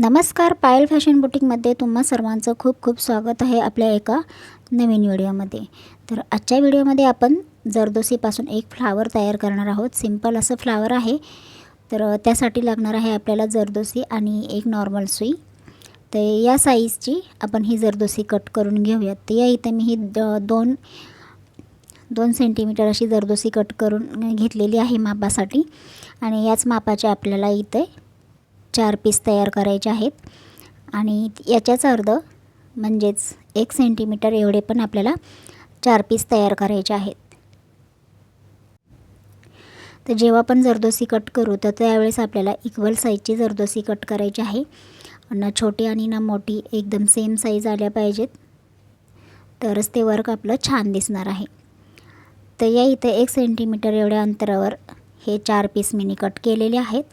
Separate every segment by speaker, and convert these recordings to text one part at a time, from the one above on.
Speaker 1: नमस्कार पायल फॅशन बुटीकमध्ये तुम्हा सर्वांचं खूप खूप स्वागत आहे आपल्या एका नवीन व्हिडिओमध्ये. तर आजच्या व्हिडिओमध्ये आपण जरदोसीपासून एक फ्लावर तयार करणार आहोत. सिंपल असं फ्लावर आहे. तर त्यासाठी लागणार आहे आपल्याला जरदोसी आणि एक नॉर्मल सुई. तर या साईजची आपण ही जरदोसी कट करून घेऊयात. तर या इथं मी ही दोन दोन सेंटीमीटर अशी जरदोसी कट करून घेतलेली आहे मापासाठी. आणि याच मापाचे आपल्याला इथे चार पीस तयार करायचे आहेत. आणि याच्याच अर्ध म्हणजेच एक सेंटीमीटर एवढे पण आपल्याला चार पीस तयार करायचे आहेत. तर जेव्हा पण जरदोसी कट करू तर त्यावेळेस आपल्याला इक्वल साईजची जरदोसी कट करायची आहे. ना छोटी आणि ना मोठी एकदम सेम साईज आल्या पाहिजेत. तरच ते वर्क आपलं छान दिसणार आहे. तर या इथं एक सेंटीमीटर एवढ्या अंतरावर हे चार पीस मिनी कट केलेले आहेत.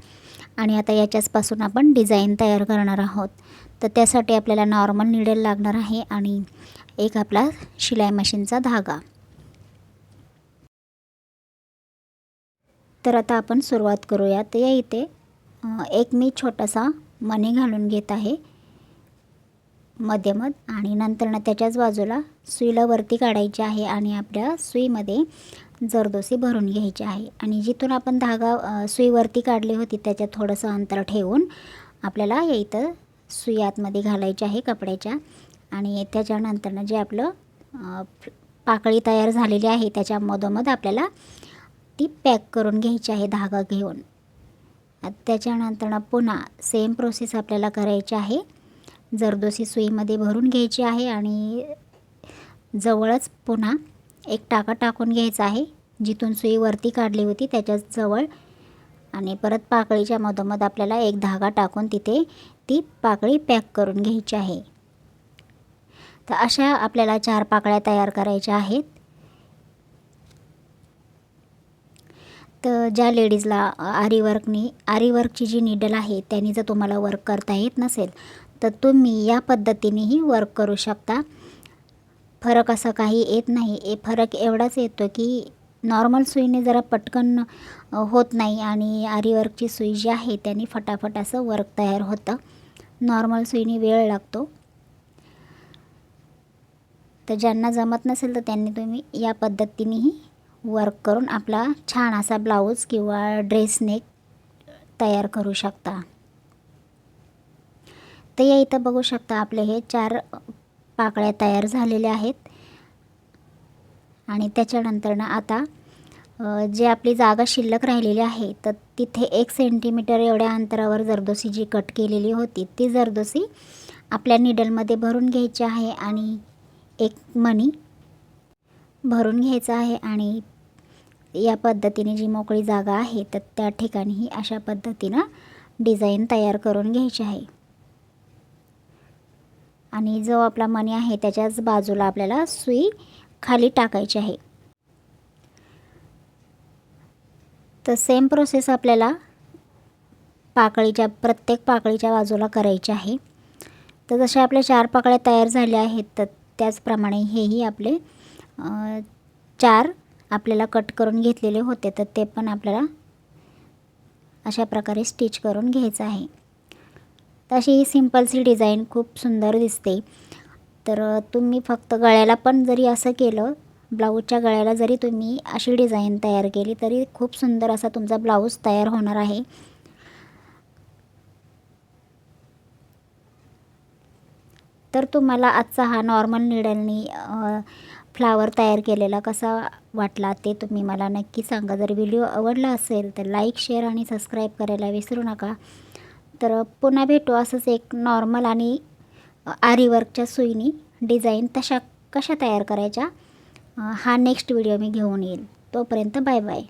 Speaker 1: आणि आता याच्याचपासून आपण डिझाईन तयार करणार आहोत. तर त्यासाठी आपल्याला नॉर्मल निडेल लागणार आहे आणि एक आपला शिलाई मशीनचा धागा. तर आता आपण सुरुवात करूया तर या इथे एक मी छोटासा मणी घालून घेत आहे. मध्यमध आणि नंतर त्याच्याच बाजूला सुईला वरती काढायची आहे आणि आपल्या सुईमध्ये जरदोसी भरून घ्यायची आहे. आणि जिथून आपण धागा सुईवरती काढली होती त्याच्यात थोडंसं अंतर ठेवून आपल्याला या इथं सुई आतमध्ये घालायची आहे कपड्याच्या. आणि त्याच्यानंतरनं जे आपलं पाकळी तयार झालेली आहे त्याच्या मधोमध आपल्याला ती पॅक करून घ्यायची आहे धागा घेऊन. त्याच्यानंतरनं पुन्हा सेम प्रोसेस आपल्याला करायची आहे. जरदोसी सुईमध्ये भरून घ्यायची आहे आणि जवळच पुन्हा एक टाका टाकून घ्यायचा आहे. जिथून सुई वरती काढली होती त्याच्याजवळ आणि परत पाकळीच्या मधोमध आपल्याला एक धागा टाकून तिथे ती पाकळी पॅक करून घ्यायची आहे. तर अशा आपल्याला चार पाकळ्या तयार करायच्या आहेत. तर ज्या लेडीजला आरी वर्कनी आरी वर्कची जी निडल आहे त्यांनी जर तुम्हाला वर्क करता येत नसेल तर तुम्ही या पद्धतीनेही वर्क करू शकता. फरक असा काही येत नाही. ए फरक एवढाच येतो की नॉर्मल सुईने जरा पटकन होत नाही आणि आरीवर्कची सुई जी आहे त्याने फटाफट असं वर्क तयार होतं. नॉर्मल सुईने वेळ लागतो. तर ज्यांना जमत नसेल तर त्यांनी तुम्ही या पद्धतीनेही वर्क करून आपला छान असा ब्लाऊज किंवा ड्रेस नेक तयार करू शकता. तर या इथं बघू शकता आपले हे चार पाकळ्या तयार झालेल्या आहेत. आणि त्याच्यानंतरनं आता जे आपली जागा शिल्लक राहिलेली आहे तर तिथे एक सेंटीमीटर एवढ्या अंतरावर जरदोसी जी कट केलेली होती ती जरदोसी आपल्या निडलमध्ये भरून घ्यायची आहे आणि एक मणी भरून घ्यायचा आहे आणि या पद्धतीने जी मोकळी जागा आहे तर त्या ठिकाणीही अशा पद्धतीनं डिझाईन तयार करून घ्यायची आहे. आणि जो आपला मणी आहे त्याच्याच बाजूला आपल्याला सुई खाली टाकायची आहे. तर सेम प्रोसेस आपल्याला पाकळीच्या प्रत्येक पाकळीच्या बाजूला करायची आहे. तर जसे आपल्या चार पाकळ्या तयार झाल्या आहेत तर त्याचप्रमाणे हेही आपले चार आपल्याला कट करून घेतलेले होते तर ते पण आपल्याला अशा प्रकारे स्टिच करून घ्यायचं आहे. तशी ही सिम्पलसी डिझाईन खूप सुंदर दिसते. तर तुम्ही फक्त गळ्याला पण जरी असं केलं ब्लाऊजच्या गळ्याला जरी तुम्ही अशी डिझाईन तयार केली तरी खूप सुंदर असा तुमचा ब्लाऊज तयार होणार आहे. तर तुम्हाला आजचा हा नॉर्मल निडलनी फ्लावर तयार केलेला कसा वाटला ते तुम्ही मला नक्की सांगा. जर व्हिडिओ आवडला असेल तर लाईक शेअर आणि सबस्क्राईब करायला विसरू नका. तर पुन्हा भेटू असंच एक नॉर्मल आणि आरीवर्कच्या सुईनी डिझाईन तशा कशा तयार करायच्या? हा नेक्स्ट व्हिडिओ मी घेऊन येईल. तोपर्यंत बाय बाय